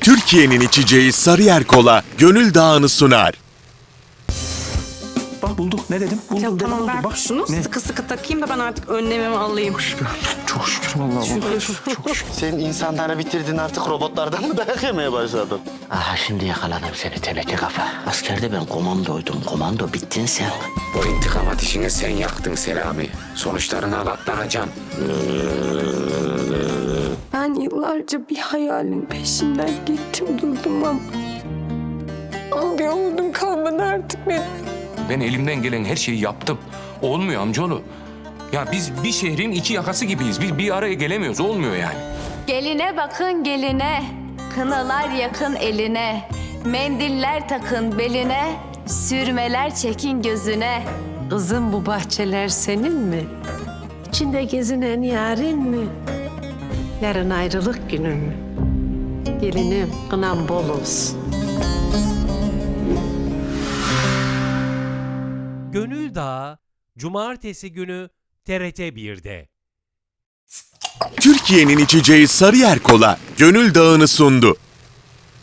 Türkiye'nin içeceği Sarıyer Kola Gönül Dağı'nı sunar. Bak bulduk. Ne dedim? Buldum Ya dedim tamam ver Bak şunu ne? sıkı sıkı takayım da ben artık önlemimi alayım. Çok şükür vallahi. Şükür. Çok şükür. Sen insanları bitirdin artık robotlardan mı dayak yemeye başladın? Aha şimdi yakaladım seni teneke kafa. Askerde ben komandoydum. Komando bittin sen. Bu intikam ateşini sen yaktın Selami. Sonuçlarına katlanacaksın. Ben yıllarca bir hayalin peşinden gittim durdum ama... Ama bir umudum kalmadı artık benim. Ben elimden gelen her şeyi yaptım. Olmuyor amcaoğlu. Ya biz bir şehrin iki yakası gibiyiz. Biz bir araya gelemiyoruz. Olmuyor yani. Geline bakın geline, kınalar yakın eline, mendiller takın beline, sürmeler çekin gözüne. Kızım bu bahçeler senin mi? İçinde gezinen yarın mı? Yarın ayrılık günün mü? Gelinim kınan bol olsun. Gönül Dağı Cumartesi günü TRT 1'de. Türkiye'nin içeceği Sarıyer Kola Gönül Dağı'nı sundu.